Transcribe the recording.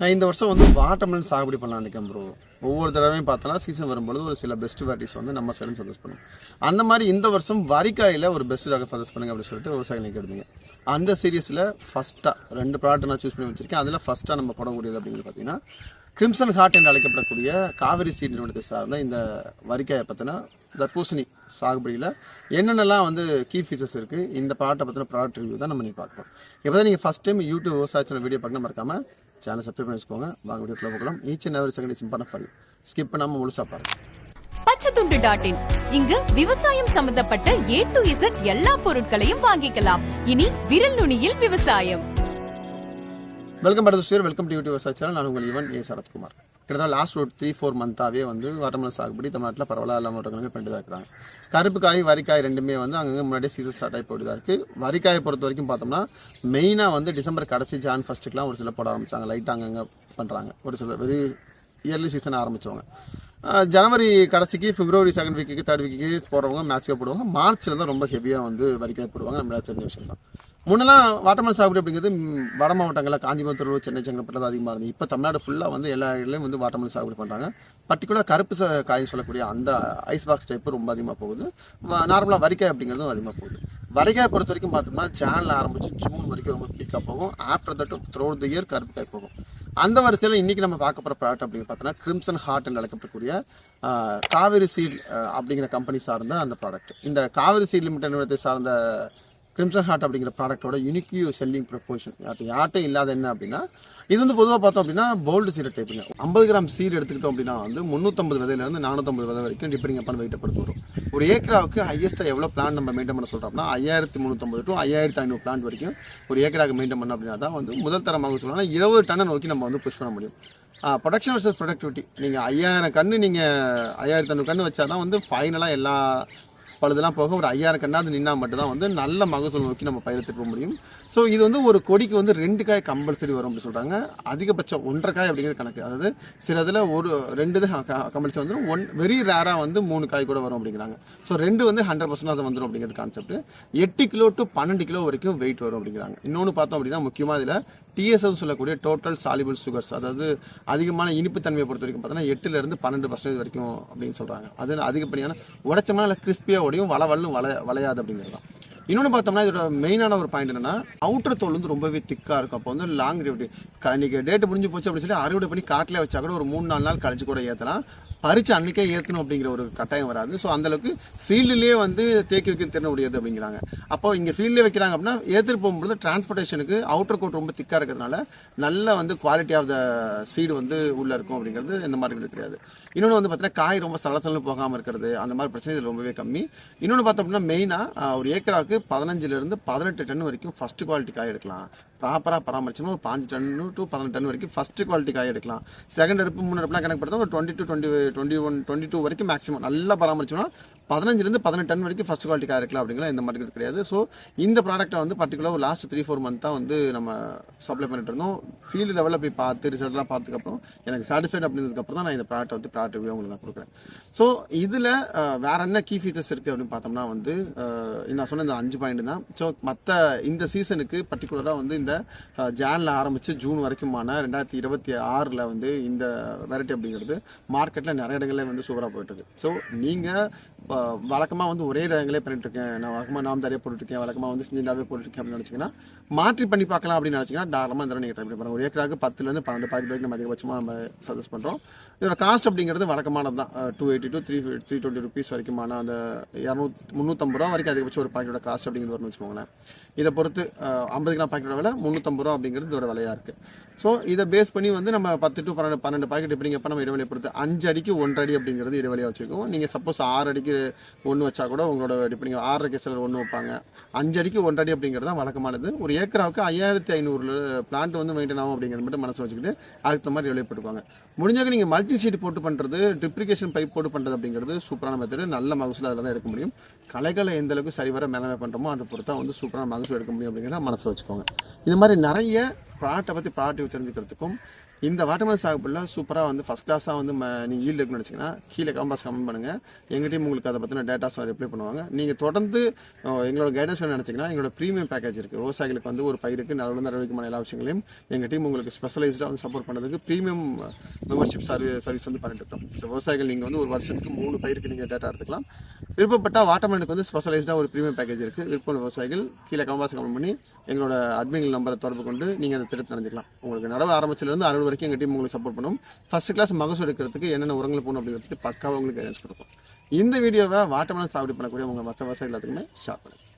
நான் இந்த வருஷம் வந்து வாட்டர்மெலன் சாகுபடி பண்ணலாம் நினைக்கிறேன் ப்ரோ ஒவ்வொரு தடவையும் பார்த்தோன்னா சீசன் வரும்பொழுது ஒரு சில பெஸ்ட் வெரைட்டிஸ் வந்து நம்ம சைடும் சஜஸ்ட் பண்ணுவோம். அந்த மாதிரி இந்த வருஷம் வரிக்காயில் ஒரு பெஸ்ட் ரகம் சஜஸ்ட் பண்ணுங்க அப்படின்னு சொல்லிட்டு விவசாயிகளுக்கு எடுத்தீங்க அந்த சீரியஸில் ஃபஸ்ட்டாக ரெண்டு ப்ராடக்ட் நான் சூஸ் பண்ணி வச்சிருக்கேன். அதில் ஃபஸ்ட்டாக நம்ம போடக்கூடியது அப்படிங்கிறது பார்த்தீங்கன்னா கிரிம்சன் ஹார்ட் என்று அழைக்கப்படக்கூடிய காவிரி சீட் நிறுவனத்தை சார்ந்த இந்த வரிக்காயை பார்த்தினா தர்பூசணி சாகுபடியில் என்னென்னலாம் வந்து கீ ஃபீச்சர்ஸ் இருக்குது இந்த ப்ராடக்ட்டை பற்றின ப்ராடக்ட் ரிவ்யூ தான் நம்ம நீ பார்ப்போம். இப்போ தான் நீங்கள் ஃபஸ்ட் டைம் யூடியூப் விவசாயத்தில் வீடியோ பார்க்க மறக்காமல் சேனல் சப்ஸ்கிரைப் பண்ணி வச்சுக்கோங்க வாங்க வீடியோக்குள்ள போகலாம். ஈச் அண்ட் எவரி செகண்ட் சிம்பிளான ஃபைல் ஸ்கிப் பண்ணாமல் முழுசாக பாருங்க. பச்சைத்துண்டு டாட் இன் இங்கு விவசாயம் சம்பந்தப்பட்ட ஏ டு இசட் எல்லா பொருட்களையும் வாங்கிக்கலாம். இனி விரல் நுனியில் விவசாயம். வெல்கம் பேக் ஸ்டூர் வெல்கம் டு யூடியூப் சேனல் நான் உங்கள் ஈவன் ஏ. சரத்குமார். கிட்டத்தட்ட லாஸ்ட் ஒரு த்ரீ ஃபோர் மந்த்தாகவே வந்து வாட்டர்மெலன் சாகுபடி தமிழ்நாட்டில் பரவலாக இல்லாமல் மாவட்டங்களுமே பண்ணிட்டு தான் இருக்கிறாங்க. கருப்புக்காய் வரிக்காய் ரெண்டுமே வந்து அங்கங்கே முன்னாடியே சீசன் ஸ்டார்ட் ஆகி போயிட்டு தான் இருக்குது வரிக்காயை பொறுத்த வரைக்கும் பார்த்தோம்னா மெயினாக வந்து டிசம்பர் கடைசி ஜான் ஃபஸ்ட்டுக்கெலாம் ஒரு சில போட ஆரம்பிச்சாங்க. லைட்டாக அங்கங்கே பண்ணுறாங்க ஒரு சில வெரி இயர்லி சீசன் ஆரம்பிச்சவங்க. ஜனவரி கடைசிக்கு பிப்ரவரி செகண்ட் வீக்குக்கு தேர்ட் வீக்குக்கு போடுறவங்க மேட்ச்க்காக போடுவாங்க. மார்ச்சில் தான் ரொம்ப ஹெவியாக வந்து வரிக்காய் போடுவாங்க. நம்மளால தெரிஞ்ச விஷயம் தான். முன்னெல்லாம் வாட்டர்மெலன் சாகுபடி அப்படிங்கிறது வட மாவட்டங்களில் காஞ்சிபுரம் திருவள்ளூர் சென்னை செங்கல்பட்டு தான் அதிகமாக இருந்தது. இப்போ தமிழ்நாடு ஃபுல்லாக வந்து எல்லா இடத்துலையும் வந்து வாட்டர்மெலன் சாகுபடி பண்ணுறாங்க பர்டிகுலர் கருப்பு ச காய் சொல்லக்கூடிய அந்த ஐஸ் பாக்ஸ் டைப்பு ரொம்ப அதிகமாக போகுது. நார்மலாக வரிக்காய் அப்படிங்கிறதும் அதிகமாக போகுது. வரிக்காய் பொறுத்த வரைக்கும் பார்த்தோம்னா சேனல் ஆரம்பிச்சு ஜூன் வரைக்கும் ரொம்ப பீக்காக போகும். After that through the year கருப்பு காய் போகும். அந்த வரிசையில் இன்றைக்கி நம்ம பார்க்க போகிற ப்ராடக்ட் அப்படின்னு பார்த்தோன்னா கிரிம்சன் ஹார்ட் என்று அழைக்கப்படக்கூடிய காவேரி சீட் அப்படிங்கிற கம்பெனி சார்ந்த அந்த ப்ராடக்ட் இந்த காவேரி சீட் லிமிடெட் நிறுவனத்தை சார்ந்த கிரிம்சன் ஹார்ட் அப்படிங்கிற ப்ராடக்ட்டோட யூனிக்யூ செல்லிங் ப்ரொபோஷன் யார்கிட்ட யார்கிட்ட இல்லாத என்ன அப்படின்னா இது வந்து பொதுவாக பார்த்தோம் அப்படின்னா போல்டு சீரை டைப்புங்க ஐம்பது கிராம் சீட் எடுத்துக்கிட்டோம் அப்படின்னா வந்து முந்நூற்றம்பது விதையிலேருந்து நானூற்றம்பது விதை வரைக்கும் டிப்பெண்டிங் அப்பான் வெயிட்டை பொறுத்து வரும். ஒரு ஏக்கராவுக்கு ஹையஸ்ட்டாக எவ்வளோ பிளான் நம்ம மெயின்டைன் பண்ண சொல்கிறோம்னா ஐயாயிரத்தி முந்நூற்றம்பது டு ஐயாயிரத்தி ஐநூறு பிளான் வரைக்கும் ஒரு ஏக்கராவுக்கு மெயின்டைன் பண்ணோம் அப்படின்னா தான் வந்து முதல் தரமாக சொல்லலாம் இருபது டன்னை நோக்கி நம்ம வந்து புஷ் பண்ண முடியும். ப்ரொடக்ஷன் வர்சஸ் ப்ரொடக்டிவிட்டி நீங்கள் ஐயாயிரம் கன்று நீங்கள் ஐயாயிரத்தி ஐநூறு கன்று வச்சா தான் வந்து ஃபைனலாக எல்லா பழுதெல்லாம் போக ஒரு ஐயாயிரம் கண்ணாவது நின்னா மட்டும்தான் வந்து நல்ல மகசூல் நோக்கி நம்ம பயிர் திருப்ப முடியும். ஸோ இது வந்து ஒரு கொடிக்கு வந்து ரெண்டு காய் கம்பல்சரி வரும் அப்படின்னு சொல்கிறாங்க அதிகபட்சம் ஒன்றரை காய் அப்படிங்கிறது கணக்கு. அதாவது சில இதில் ஒரு ரெண்டு இது கம்பல்சரி வந்துடும் ஒன் வெரி ரேராக வந்து மூணு காய் கூட வரும் அப்படிங்கிறாங்க. ஸோ ரெண்டு வந்து ஹண்ட்ரட் பர்சன்ட் அது வந்துடும் அப்படிங்கிறது கான்செப்ட் எட்டு கிலோ டு பன்னெண்டு கிலோ வரைக்கும் வெயிட் வரும் அப்படிங்கிறாங்க. இன்னொன்று பார்த்தோம் அப்படின்னா முக்கியமாக இதில் டிஎஸ்எஸ் சொல்லக்கூடிய டோட்டல் சாலிபிள் சுகர்ஸ் அதாவது அதிகமான இனிப்பு தன்மையை பொறுத்த வரைக்கும் பார்த்தோன்னா எட்டுலேருந்து பன்னெண்டு பர்சன்டேஜ் வரைக்கும் அப்படின்னு சொல்கிறாங்க அது அதிகப்படியான உடைச்சோம்னா இல்லை கிறிஸ்பியாக உடையும் வளவல்லும் வள வளையாது அப்படிங்கிறது தான். இன்னொன்று பார்த்தோம்னா இதோட மெயினான ஒரு பாயிண்ட் என்னன்னா அவுட்டர் தோல் வந்து ரொம்பவே திக்காக இருக்கும். அப்போ வந்து லாங் இன்னைக்கு டேட் முடிஞ்சு போச்சு அப்படின்னு சொல்லி அறுவடை பண்ணி காட்டில் வச்சா கூட ஒரு மூணு நாலு நாள் கழிச்சு கூட ஏற்றலாம் பறித்து அன்னைக்கே ஏற்றணும் அப்படிங்கிற ஒரு கட்டாயம் வராது. ஸோ அந்தளவுக்கு ஃபீல்டுலேயே வந்து தேக்கி வைக்க திறன் முடியாது அப்படிங்கிறாங்க. அப்போ இங்கே ஃபீல்டில் வைக்கிறாங்க அப்படின்னா ஏற்றுட்டு போகும்போது டிரான்ஸ்போர்ட்டேஷனுக்கு அவுட்டர் கோட் ரொம்ப திக்காக இருக்கிறதுனால நல்ல வந்து குவாலிட்டி ஆஃப் த சீடு வந்து உள்ளே இருக்கும் அப்படிங்கிறது இந்த மாதிரி இது கிடையாது. இன்னொன்று வந்து பார்த்தீங்கன்னா காய் ரொம்ப சலசலன்னு போகாமல் இருக்கிறது. அந்த மாதிரி பிரச்சனை இது ரொம்பவே கம்மி. இன்னொன்று பார்த்தோம் அப்படின்னா மெயினாக ஒரு ஏக்கராவுக்கு பதினஞ்சுலேருந்து பதினெட்டு டன் வரைக்கும் ஃபஸ்ட்டு குவாலிட்டி காய் எடுக்கலாம். ப்ராப்பராக பராமரிச்சோம்னா ஒரு பாஞ்சு டன் டு பதினெட்டு டன் வரைக்கும் ஃபஸ்ட்டு குவாலிட்டி காய் எடுக்கலாம். செகண்ட் அடுப்பு மூணு அடுப்புலாம் கணக்கு பார்த்தா ஒரு twenty to twenty twenty one twenty two வரைக்கும் மேக்ஸிமம் நல்லா பராமரிச்சோம்னா பதினஞ்சுலேருந்து பதினெட்டு டன் வரைக்கும் ஃபஸ்ட் குவாலிட்டி கார் இருக்கலாம் அப்படிங்கிற இந்த மாதிரி இது கிடையாது. ஸோ இந்த ப்ராடக்ட்டை வந்து பர்டிகுலர் ஒரு லாஸ்ட் த்ரீ ஃபோர் மந்த் தான் வந்து நம்ம சப்ளை பண்ணிட்டு இருந்தோம். ஃபீல்டு லெவலில் போய் பார்த்து ரிசல்ட்லாம் பார்த்ததுக்கப்புறம் எனக்கு சாட்டிஸ்ஃபைட் அப்படின்றதுக்கப்புறம் தான் நான் இந்த ப்ராடக்ட் வந்து ப்ராடக்ட் ரிவ்யூ உங்களுக்கு நான் கொடுக்குறேன். ஸோ இதில் வேற என்ன கீ ஃபீச்சர்ஸ் இருக்குது அப்படின்னு பார்த்தோம்னா வந்து நான் சொன்ன இந்த அஞ்சு பாயிண்ட் தான். ஸோ மற்ற இந்த சீசனுக்கு பர்டிகுலராக வந்து இந்த ஜானில் ஆரம்பித்து ஜூன் வரைக்குமான ரெண்டாயிரத்தி இருபத்தி ஆறில் வந்து இந்த வெரைட்டி அப்படிங்கிறது மார்க்கெட்டில் நிறைய இடங்களே வந்து சூப்பராக போயிட்டுருக்கு ஸோ நீங்கள் வழக்கமாக வந்து ஒரே ரகங்களே பண்ணிட்டுருக்கேன். நான் வழக்கமாக நாம் தரையே போட்டுருக்கேன் வழக்கமாக வந்து சிஞ்சிண்டாவே போட்டுருக்கேன் அப்படின்னு நினச்சிங்கன்னா மாற்றி பண்ணி பார்க்கலாம் அப்படின்னு நினச்சிங்கன்னா தாராளமாக இந்த நீங்கள் ட்ரை பண்ணி பாருங்க. ஒரு ஏக்கராக்கு பத்துலேருந்து பன்னெண்டு பாதி வரைக்கும் நம்ம அதிகபட்சமாக நம்ம சஜஸ்ட் பண்ணுறோம் இதோட காஸ்ட் அப்படிங்கிறது வழக்கமானது தான் two eighty to three three twenty rupees வரைக்குமான அந்த இரநூத் முந்நூற்றம்பது ரூபா வரைக்கும் அதிகபட்சம் ஒரு பாக்கெட்டோட காஸ்ட் அப்படிங்கிறது வரும்னு வச்சுக்கோங்களேன். இதை பொறுத்து ஐம்பது கிராம் பாக்கெட்டோட விலை முந்நூற்றம்பது ரூபா அப்படிங்கிறது இதோட விலையாக இருக்குது ஸோ இதை பேஸ் பண்ணி வந்து நம்ம பத்து டு பன்னெண்டு பன்னெண்டு பாக்கெட் எப்படிங்கப்ப நம்ம இடைவெளியை பொறுத்து அஞ்சு அடிக்கு ஒன்றரை அடி அப்படிங்கிறது இடைவெளியாக வச்சுருக்கோம். நீங்கள் சப்போஸ் ஆறு அடிக்கு ஒன்று வச்சா கூட உங்களோட டிப்பெண்டிங் ஆறரைக்கு சிலர் ஒன்று வைப்பாங்க. அஞ்சு அடிக்கு ஒன்றரை அடி அப்படிங்கிறது தான் வழக்கமானது. ஒரு ஏக்கராவுக்கு ஐயாயிரத்தி ஐநூறு பிளான்ட் வந்து மெயின்டைன் ஆகும் அப்படிங்கிறது மட்டும் மனசு வச்சுக்கிட்டு அதுக்கு தகுந்த மாதிரி வெளிப்படுவாங்க முடிஞ்சாக்க நீங்கள் மல்டி சீட் போட்டு பண்ணுறது ட்ரிப்ளிகேஷன் பைப் போட்டு பண்ணுறது அப்படிங்கிறது சூப்பரான மெத்தடு நல்ல மகசூல் அதில் தான் எடுக்க முடியும். கலைகளை எந்த அளவுக்கு சரிவர மேலாண்மை பண்ணுறோமோ அதை பொறுத்தா வந்து சூப்பரான மகசூல் எடுக்க முடியும் அப்படிங்கிறத மனசில் வச்சுக்கோங்க. இது மாதிரி நிறைய ப்ராட்டை பற்றி ப்ராடக்ட் தெரிஞ்சுக்கிறதுக்கும் இந்த வாட்டர்மெலன் சாகுபடியில் சூப்பராக வந்து ஃபஸ்ட் கிளாஸாக வந்து ம நீங்கள் ஈல்டு இருக்குன்னு நினச்சிங்கன்னா கீழே கம்பாஸ் கமெண்ட் பண்ணுங்கள் எங்கள் டீம் உங்களுக்கு அதை பற்றின டேட்டாஸ் ரிப்ளை பண்ணுவாங்க. நீங்கள் தொடர்ந்து எங்களோட கைடன்ஸ் வேணும் நினச்சிங்கன்னா எங்களோட ப்ரீமியம் பேக்கேஜ் இருக்குது விவசாயிகளுக்கு வந்து ஒரு பயிருக்கு நல்ல நடவடிக்கைமான எல்லா விஷயங்களையும் எங்கள் டீம் உங்களுக்கு ஸ்பெஷலைஸ்டாக வந்து சப்போர்ட் பண்ணுறதுக்கு ப்ரீமியம் மெம்பர்ஷிப் சர்வீஸ் சர்வீஸ் வந்து பண்ணிட்டு இருக்கோம். ஸோ விவசாயிகள் நீங்கள் வந்து ஒரு வருஷத்துக்கு மூணு பயிருக்கு நீங்கள் டேட்டா எடுத்துக்கலாம். விருப்பப்பட்ட வாட்டர்மெலனுக்கு வந்து ஸ்பெஷலைஸ்டாக ஒரு ப்ரீமியம் பேக்கேஜ் இருக்குது விருப்பம் விவசாயிகள் கீழே கம்பாஸ் கமெண்ட் பண்ணி எங்களோட அட்மின் நம்பரை தொடர்பு கொண்டு நீங்கள் அந்த எடுத்து நடந்துக்கலாம். உங்களுக்கு நடவு ஆரம்பிச்சிலேருந்து அறுபது வரைக்கும் எங்கள் டீம் உங்களுக்கு சப்போர்ட் பண்ணும். ஃபஸ்ட் கிளாஸ் மகசூல் எடுக்கிறதுக்கு என்னென்ன உரங்கள் போகணும் அப்படிங்கிறது பக்காவாக உங்களுக்கு கைடன்ஸ் கொடுக்கும். இந்த வீடியோவை வாட்டமெல்லாம் சாப்பிட்டு பண்ணக்கூடிய உங்கள் மற்ற விவசாயிகள் எல்லாத்துக்குமே ஷேர் பண்ணுங்கள்